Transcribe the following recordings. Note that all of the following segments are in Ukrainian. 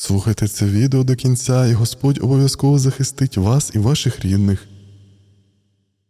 Слухайте це відео до кінця, і Господь обов'язково захистить вас і ваших рідних.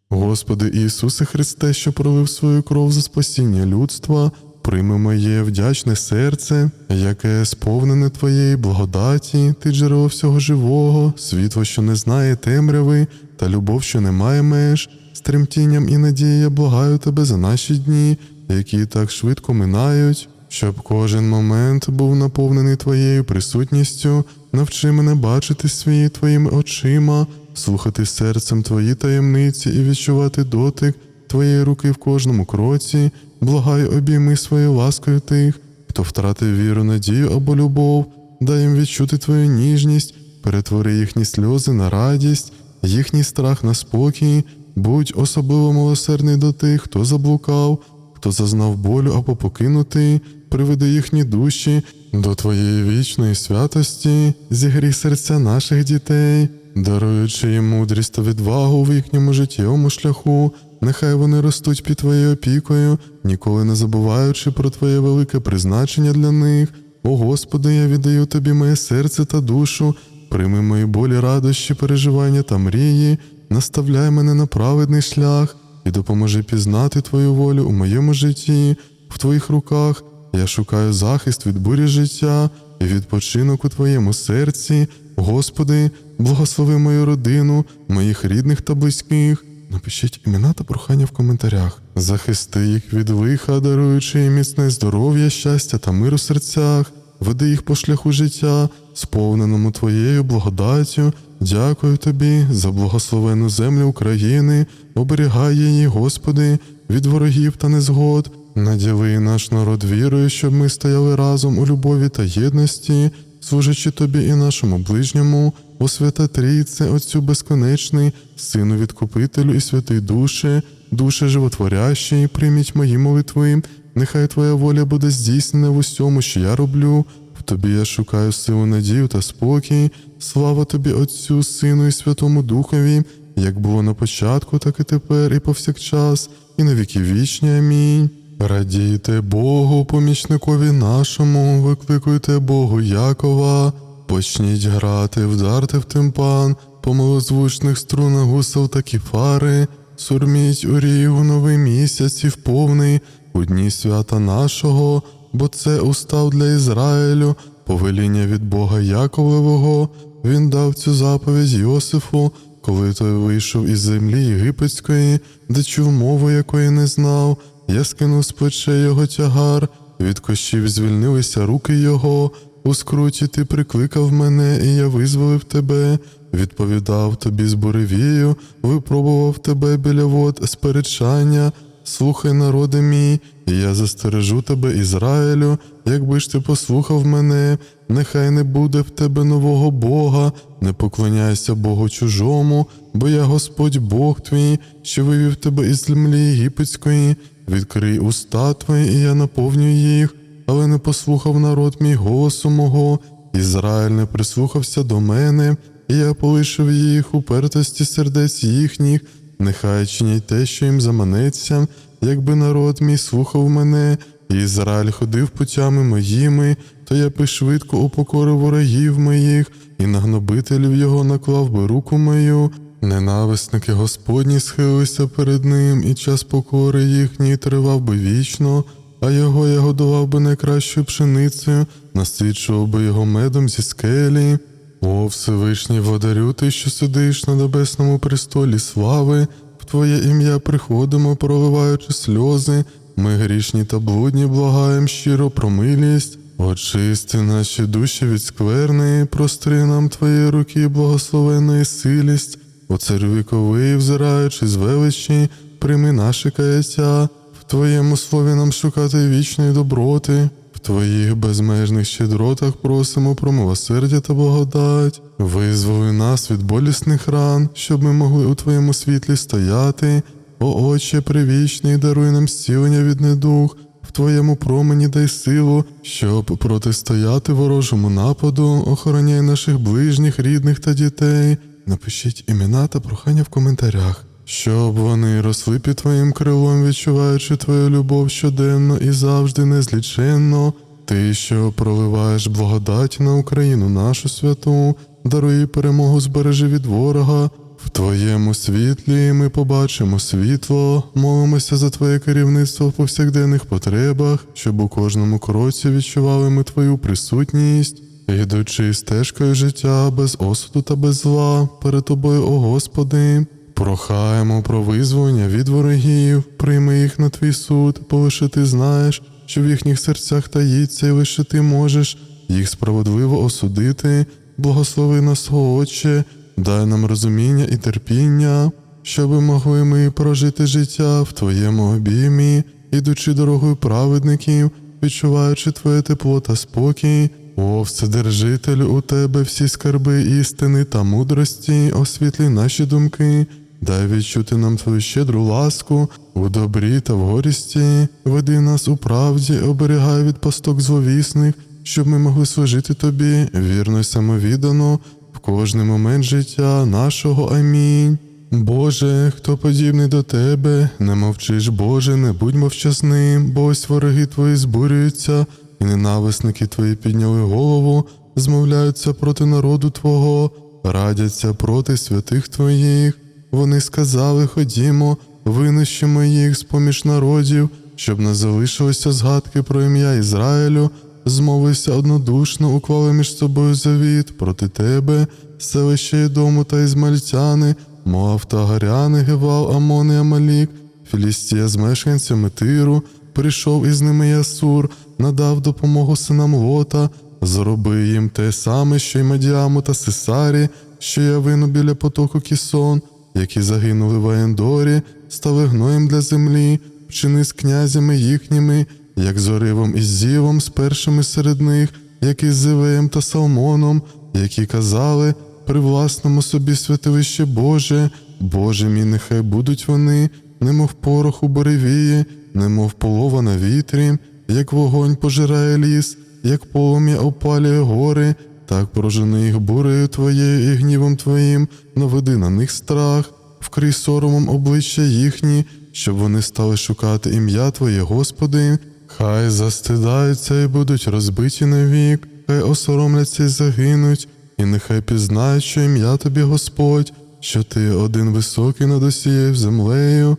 Господи Ісусе Христе, що пролив свою кров за спасіння людства, прийми моє вдячне серце, яке сповнене Твоєї благодаті, Ти джерело всього живого, світло, що не знає темряви, та любов, що не має меж. З тремтінням і надією благаю Тебе за наші дні, які так швидко минають, щоб кожен момент був наповнений Твоєю присутністю, навчи мене бачити свої Твоїми очима, слухати серцем Твої таємниці і відчувати дотик Твоєї руки в кожному кроці, благаю обійми своєю ласкою тих, хто втратив віру, надію або любов, дай їм відчути Твою ніжність, перетвори їхні сльози на радість, їхній страх на спокій, будь особливо милосердний до тих, хто заблукав, хто зазнав болю або покинутий, приведи їхні душі до Твоєї вічної святості, зігрій серця наших дітей, даруючи їм мудрість та відвагу в їхньому життєвому шляху, нехай вони ростуть під Твоєю опікою, ніколи не забуваючи про Твоє велике призначення для них. О Господи, я віддаю Тобі моє серце та душу, прийми мої болі, радощі, переживання та мрії, наставляй мене на праведний шлях і допоможи пізнати Твою волю у моєму житті, в Твоїх руках. Я шукаю захист від бурі життя і відпочинок у Твоєму серці. Господи, благослови мою родину, моїх рідних та близьких. Напишіть імена та прохання в коментарях. Захисти їх від лиха, даруючи їм міцне здоров'я, щастя та мир у серцях. Веди їх по шляху життя, сповненому Твоєю благодаттю. Дякую Тобі за благословену землю України, оберігай її, Господи, від ворогів та незгод. Наділи наш народ вірою, щоб ми стояли разом у любові та єдності, служачи Тобі і нашому ближньому, о свята Трійце, Отцю безконечний, Сину Відкупителю і святий Душе, душе животворящий, прийміть мої молитви, нехай Твоя воля буде здійснена в усьому, що я роблю. В Тобі я шукаю силу, надію та спокій. Слава Тобі, Отцю, Сину і Святому Духові, як було на початку, так і тепер, і повсякчас, і на віки вічні. Амінь. Радійте Богу, помічникові нашому, викликуйте Богу Якова, почніть грати, вдарте в тимпан, по милозвучних струнах гусел та кіфари, сурміть у рігу новий місяць і в повний, у дні свята нашого, бо це устав для Ізраїлю, повеління від Бога Яковлевого, він дав цю заповідь Йосифу, коли той вийшов із землі єгипетської, де чув мову, якої не знав. Я скинув з плече його тягар, від кощів звільнилися руки його, у скруті ти прикликав мене, і я визволив тебе, відповідав тобі з буревію, випробував тебе біля вод сперечання. Слухай, народи мій, і я застережу тебе, Ізраїлю, якби ж ти послухав мене, нехай не буде в тебе нового Бога, не поклоняйся Богу чужому, бо я Господь Бог твій, що вивів тебе із землі єгипетської, відкрий уста твої, і я наповню їх, але не послухав народ мій голосу мого, Ізраїль не прислухався до мене, і я полишив їх упертості сердець їхніх, нехай чинять те, що їм заманеться, якби народ мій слухав мене, і Ізраїль ходив путями моїми, то я би швидко упокорив ворогів моїх, і на гнобителів його наклав би руку мою. Ненависники Господні схилилися перед ним, і час покори їхній тривав би вічно, а його я годував би найкращою пшеницею, насичував би його медом зі скелі. О, Всевишній водарю ти, що сидиш на небесному престолі слави, в Твоє ім'я приходимо, проливаючи сльози, ми грішні та блудні, благаєм щиро про милість. Очисти наші душі від скверни, простри нам Твої руки, благословенної силість, о царю віковий, взираючи з величі, прийми наше каяття, в Твоєму слові нам шукати вічної доброти, в Твоїх безмежних щедротах просимо про милосердя та благодать. Визволи нас від болісних ран, щоб ми могли у Твоєму світлі стояти. О Отче привічний, даруй нам зцілення від недух, в Твоєму промені дай силу, щоб протистояти ворожому нападу, охороняй наших ближніх, рідних та дітей. Напишіть імена та прохання в коментарях, щоб вони росли під Твоїм крилом, відчуваючи Твою любов щоденно і завжди незліченно. Ти, що проливаєш благодать на Україну нашу святу, даруй перемогу збережи від ворога. В Твоєму світлі ми побачимо світло, молимося за Твоє керівництво в повсякденних потребах, щоб у кожному кроці відчували ми Твою присутність, йдучи стежкою життя без осуду та без зла перед Тобою, о Господи. Прохаємо про визволення від ворогів, прийми їх на твій суд, бо лише ти знаєш, що в їхніх серцях таїться, і лише ти можеш їх справедливо осудити. Благослови нас, Отче, дай нам розуміння і терпіння, щоби могли ми прожити життя в Твоєму обіймі, ідучи дорогою праведників, відчуваючи Твоє тепло та спокій. О, Вседержителю, у тебе всі скарби істини та мудрості, освітлі наші думки, дай відчути нам твою щедру ласку у добрі та в горісті, веди нас у правді, оберігай від пасток зловісних, щоб ми могли служити тобі вірно й самовіддано в кожний момент життя нашого. Амінь. Боже, хто подібний до тебе, не мовчиш, Боже, не будь мовчасним, бо ось вороги твої збурюються, і ненависники твої підняли голову, змовляються проти народу Твого, радяться проти святих Твоїх. Вони сказали: Ходімо, винищимо їх з поміж народів, щоб не залишилося згадки про ім'я Ізраїлю, змовився однодушно, уклали між собою завіт проти тебе, селище Ідому та Ізмальтяни, Моав та Гаряни, Гевал, Амон і Амалік, Філістія з мешканцями Тиру, прийшов із ними Ясур, надав допомогу синам Лота, зроби їм те саме, що й Мадіаму та Сесарі, що я вину біля потоку Кісон, які загинули в Аендорі, стали гноєм для землі, вчини з князями їхніми, як з Оривом і Зівом, з першими серед них, як із Зивеєм та Салмоном, які казали, при власному собі святилище Боже, Боже мій, нехай будуть вони, немов порох у буревії, немов полова на вітрі, як вогонь пожирає ліс, як полум'я опалює гори, так прожени їх бурею твоєю і гнівом твоїм, наведи на них страх, вкрий соромом обличчя їхні, щоб вони стали шукати ім'я Твоє, Господи. Хай застидаються і будуть розбиті навік, хай осоромляться і загинуть, і нехай пізнають, що ім'я тобі Господь, що ти один високий над усією землею.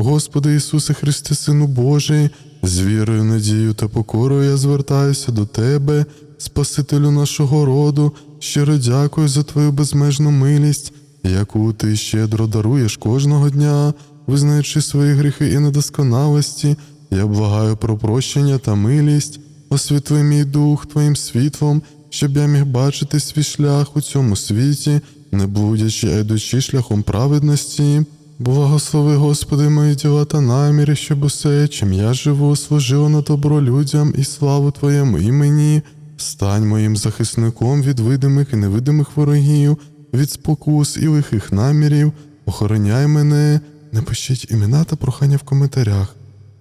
Господи Ісусе Христе, Сину Божий, з вірою, надією та покорою я звертаюся до Тебе, Спасителю нашого роду, щиро дякую за Твою безмежну милість, яку Ти щедро даруєш кожного дня, визнаючи свої гріхи і недосконалості, я благаю про прощення та милість, освітли мій дух Твоїм світлом, щоб я міг бачити свій шлях у цьому світі, не блудячи, а йдучи шляхом праведності. Благослови, Господи, мої діла та наміри, щоб усе, чим я живу, служило на добро людям і славу Твоєму імені. Стань моїм захисником від видимих і невидимих ворогів, від спокус і лихих намірів, охороняй мене, напишіть імена та прохання в коментарях.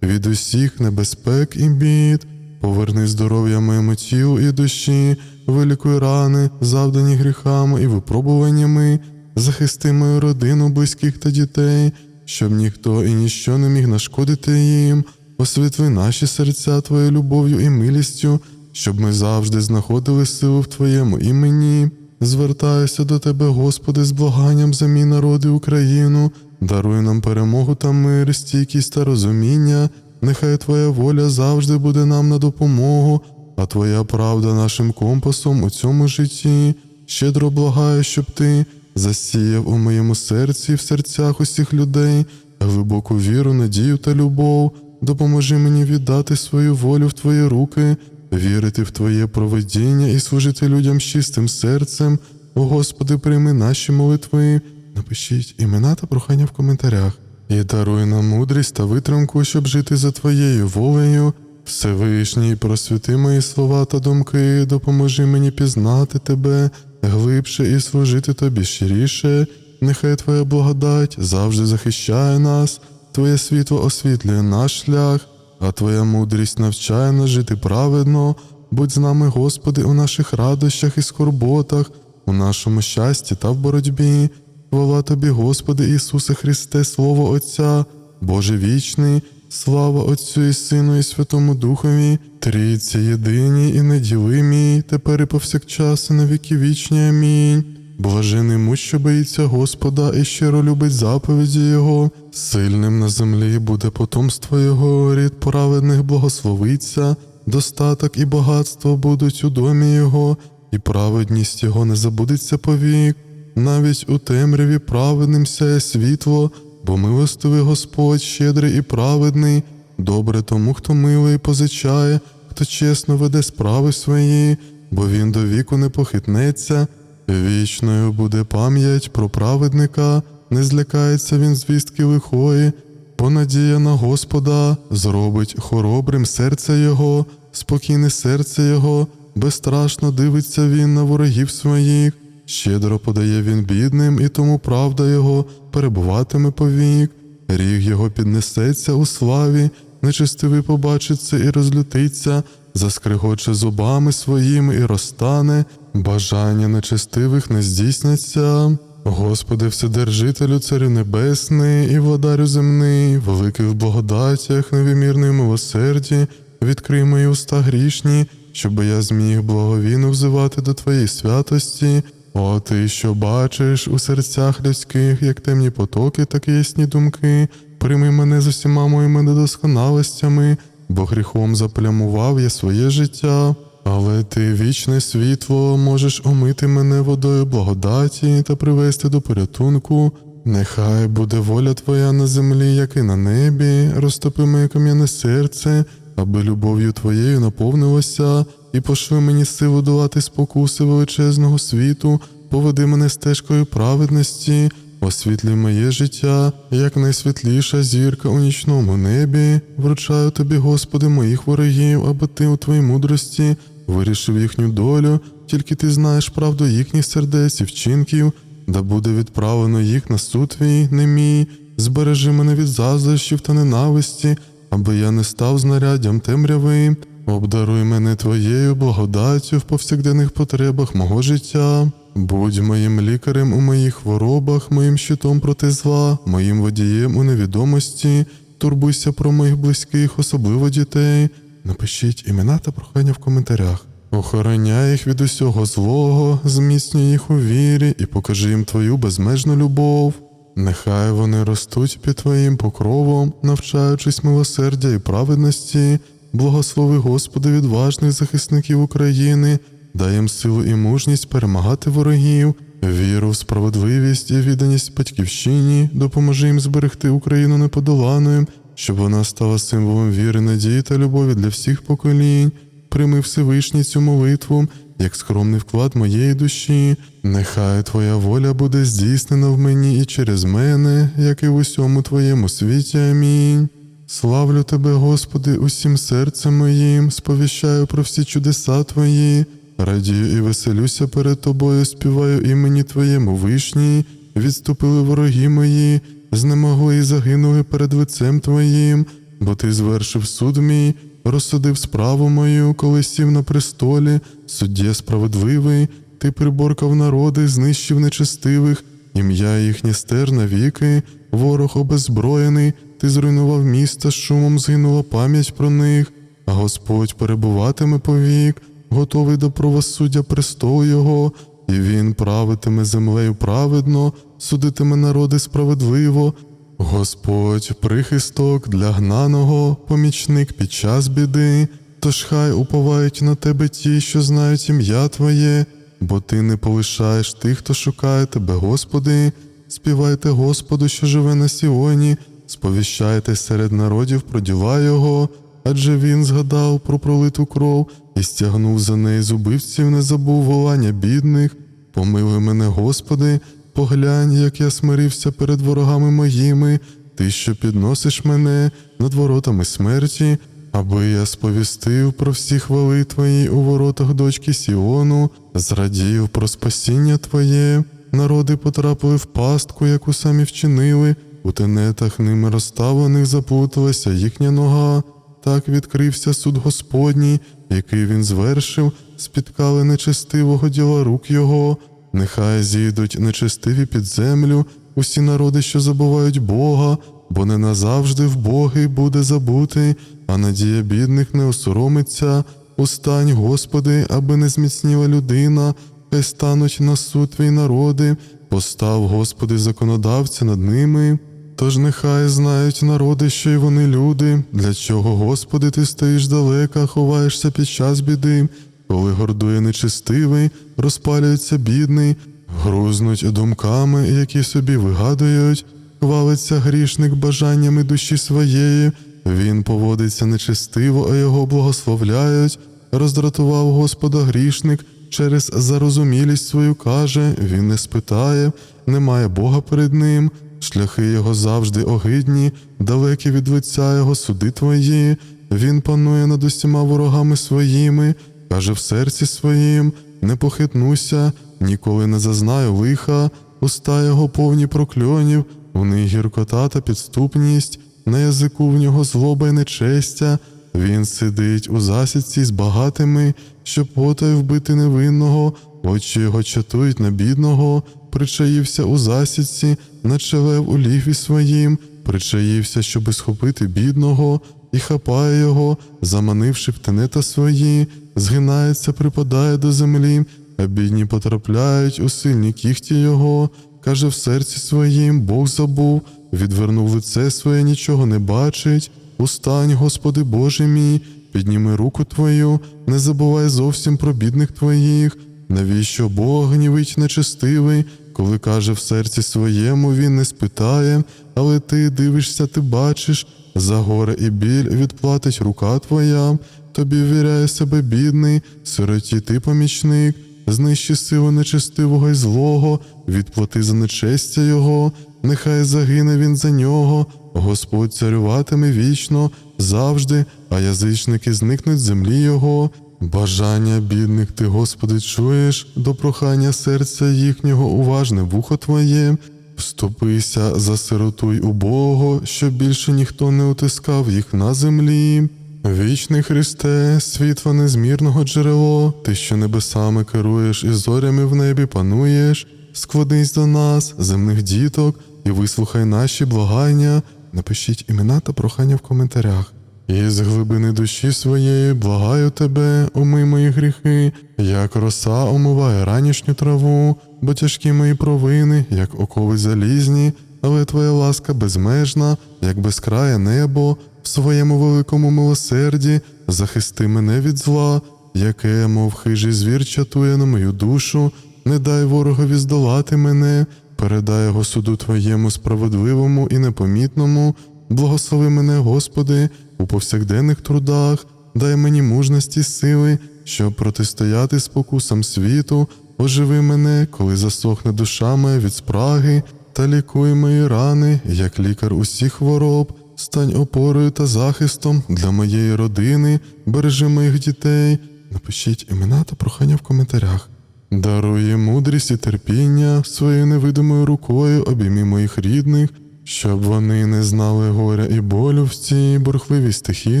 Від усіх небезпек і бід, поверни здоров'я моєму тілу і душі, вилікуй рани, завдані гріхами і випробуваннями, захисти мою родину, близьких та дітей, щоб ніхто і ніщо не міг нашкодити їм, освітли наші серця Твоєю любов'ю і милістю, щоб ми завжди знаходили силу в Твоєму імені. Звертаюся до Тебе, Господи, з благанням за мій народ і Україну, даруй нам перемогу та мир, стійкість та розуміння. Нехай Твоя воля завжди буде нам на допомогу, а Твоя правда нашим компасом у цьому житті. Щедро благаю, щоб Ти засіяв у моєму серці і в серцях усіх людей глибоку віру, надію та любов. Допоможи мені віддати свою волю в Твої руки, вірити в Твоє проведіння і служити людям чистим серцем. О Господи, прийми наші молитви. Напишіть імена та прохання в коментарях. І даруй нам мудрість та витримку, щоб жити за Твоєю волею. Всевишній, просвіти мої слова та думки, допоможи мені пізнати Тебе глибше і служити Тобі щиріше. Нехай Твоя благодать завжди захищає нас, Твоє світло освітлює наш шлях, а Твоя мудрість навчає нас жити праведно. Будь з нами, Господи, у наших радощах і скорботах, у нашому щасті та в боротьбі. Хвала Тобі, Господи Ісусе Христе, Слово Отця, Боже вічний, Слава Отцю і Сину, і Святому Духові, трійці єдині і неділимі, тепер і повсякчас, і на віки вічні. Амінь. Блажений му, що боїться Господа і щиро любить заповіді Його, сильним на землі буде потомство Його, рід праведних благословиться, достаток і багатство будуть у домі Його, і праведність Його не забудеться повік. Навіть у темряві праведним сяє світло, бо милостивий Господь щедрий і праведний, добре тому, хто милий позичає, хто чесно веде справи свої, бо він до віку не похитнеться. Вічною буде пам'ять про праведника, не злякається він звістки лихої, бо надія на Господа зробить хоробрим серце Його, спокійне серце Його, безстрашно дивиться він на ворогів своїх, щедро подає він бідним, і тому правда Його перебуватиме повік, ріг його піднесеться у славі, нечестивий побачить це і розлютиться, заскригоче зубами своїми і розтане, бажання нечестивих не здійсняться. Господи, Вседержителю, Царю Небесний і владарю земний, великий в благодатях, невимірний милосерді, відкрий мої уста грішні, щоб я зміг благовійно взивати до Твоєї святості. О, ти, що бачиш у серцях людських, як темні потоки, так і ясні думки, прийми мене з усіма моїми недосконалостями, бо гріхом заплямував я своє життя. Але ти, вічне світло, можеш омити мене водою благодаті та привести до порятунку. Нехай буде воля твоя на землі, як і на небі, розтопи моє кам'яне серце, аби любов'ю твоєю наповнилося, і пошли мені силу долати спокуси величезного світу, поведи мене стежкою праведності, освітлі моє життя, як найсвітліша зірка у нічному небі. Вручаю тобі, Господи, моїх ворогів, аби ти у твоїй мудрості вирішив їхню долю, тільки ти знаєш правду їхніх сердець і вчинків, да буде відправлено їх на суд твій, не мій. Збережи мене від заздрощів та ненависті, аби я не став знаряддям темряви. Обдаруй мене твоєю благодаттю в повсякденних потребах мого життя. Будь моїм лікарем у моїх хворобах, моїм щитом проти зла, моїм водієм у невідомості. Турбуйся про моїх близьких, особливо дітей. Напишіть імена та прохання в коментарях. Охороняй їх від усього злого, зміцнюй їх у вірі і покажи їм твою безмежну любов. Нехай вони ростуть під твоїм покровом, навчаючись милосердя і праведності. Благослови Господи відважних захисників України, дай їм силу і мужність перемагати ворогів, віру в справедливість і відданість батьківщині, допоможи їм зберегти Україну неподоланою, щоб вона стала символом віри, надії та любові для всіх поколінь. Прийми Всевишній цю молитву, як скромний вклад моєї душі. Нехай Твоя воля буде здійснена в мені і через мене, як і в усьому Твоєму світі. Амінь. Славлю Тебе, Господи, усім серцем моїм, сповіщаю про всі чудеса Твої, радію і веселюся перед Тобою, співаю імені Твоєму вишній, відступили вороги мої, знемогли і загинули перед лицем Твоїм, бо Ти звершив суд мій, розсудив справу мою, коли сів на престолі, суддя справедливий, Ти приборкав народи, знищив нечестивих, ім'я їхнє стер навіки, ворог обезброєний, ти зруйнував міста, шумом згинула пам'ять про них, а Господь перебуватиме повік, готовий до правосуддя престол його, і він правитиме землею праведно, судитиме народи справедливо. Господь прихисток для гнаного, помічник під час біди, тож хай уповають на тебе ті, що знають ім'я Твоє, бо ти не полишаєш тих, хто шукає тебе, Господи. Співайте Господу, що живе на Сіоні, сповіщайте серед народів про діла Його, адже він згадав про пролиту кров і стягнув за неї з убивців, не забув волання бідних. Помилуй мене, Господи, поглянь, як я смирився перед ворогами моїми, ти, що підносиш мене над воротами смерті, аби я сповістив про всі хвали Твої у воротах дочки Сіону, зрадів про спасіння Твоє. Народи потрапили в пастку, яку самі вчинили, у тенетах ними розставлених заплуталася їхня нога. Так відкрився суд Господній, який він звершив, спіткали нечестивого діла рук його. Нехай зійдуть нечестиві під землю, усі народи, що забувають Бога, бо не назавжди вбогий буде забутий, а надія бідних не осоромиться. Устань, Господи, аби не зміцніла людина, хай стануть на суд твій народи, постав, Господи, законодавця над ними. Тож нехай знають народи, що й вони люди, для чого, Господи, ти стоїш далека, ховаєшся під час біди, коли гордує нечистивий, розпалюється бідний, грузнуть думками, які собі вигадують, хвалиться грішник бажаннями душі своєї, він поводиться нечистиво, а його благословляють, роздратував Господа грішник, через зарозумілість свою каже, він не спитає, немає Бога перед ним, шляхи його завжди огидні, далекі від лиця його суди твої, він панує над усіма ворогами своїми, каже в серці своїм, не похитнуся, ніколи не зазнаю лиха, уста його повні прокльонів, в них гіркота та підступність, на язику в нього злоба й нечестя, він сидить у засідці з багатими, щоб потай вбити невинного, очі його чатують на бідного, причаївся у засідці, наче лев у ліфі своїм, причаївся, щоби схопити бідного, і хапає його, заманивши в тенета свої, згинається, припадає до землі, а бідні потрапляють у сильні кіхті його, каже в серці своїм, Бог забув, відвернув лице своє, нічого не бачить. Устань, Господи Боже мій, підніми руку Твою, не забувай зовсім про бідних Твоїх. Навіщо Бог гнівить нечестивий, коли каже в серці своєму, він не спитає, але ти дивишся, ти бачиш, за горе і біль відплатить рука твоя, тобі ввіряє себе бідний, сироті ти помічник, знищи силу нечестивого й злого, відплати за нечестя його, нехай загине він за нього, Господь царюватиме вічно, завжди, а язичники зникнуть з землі його. Бажання бідних ти, Господи, чуєш, до прохання серця їхнього уважне вухо Твоє, вступися за сироту й убого, щоб більше ніхто не утискав їх на землі. Вічний Христе, світло незмірного джерело, ти, що небесами керуєш і зорями в небі пануєш, складись до нас, земних діток, і вислухай наші благання. Напишіть імена та прохання в коментарях. І з глибини душі своєї благаю тебе, омий мої гріхи, як роса омиває ранішню траву, бо тяжкі мої провини, як окови залізні, але твоя ласка безмежна, як безкрає небо, в своєму великому милосерді захисти мене від зла, яке, мов хижий звір, чатує на мою душу, не дай ворогові здолати мене, передай його суду Твоєму справедливому і непомітному, благослови мене, Господи, у повсякденних трудах, дай мені мужності сили, щоб протистояти спокусам світу, оживи мене, коли засохне душа моя від спраги, та лікуй мої рани, як лікар усіх хвороб, стань опорою та захистом для моєї родини, бережи моїх дітей. Напишіть імена та прохання в коментарях. Дарує мудрість і терпіння своєю невидимою рукою обійми моїх рідних, щоб вони не знали горя і болю в цій бурхливій стихії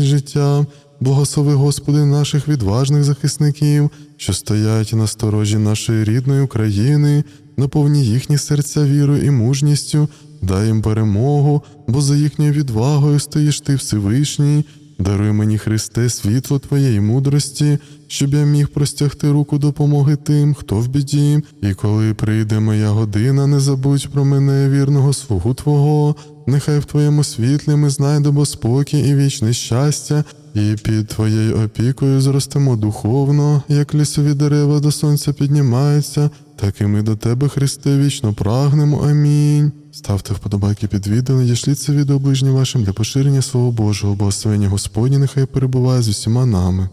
життя. Благослови, Господи, наших відважних захисників, що стоять на сторожі нашої рідної України, наповні їхні серця вірою і мужністю, дай їм перемогу, бо за їхньою відвагою стоїш ти Всевишній. Даруй мені, Христе, світло Твоєї мудрості, щоб я міг простягти руку допомоги тим, хто в біді, і коли прийде моя година, не забудь про мене, вірного слугу Твого, нехай в Твоєму світлі ми знайдемо спокій і вічне щастя, і під Твоєю опікою зростемо духовно, як лісові дерева до сонця піднімаються, так і ми до Тебе, Христе, вічно прагнемо. Амінь. Ставте вподобайки під відео, надішліть це відео ближнім вашим для поширення Слова Божого, благословення Господні нехай перебуває з усіма нами.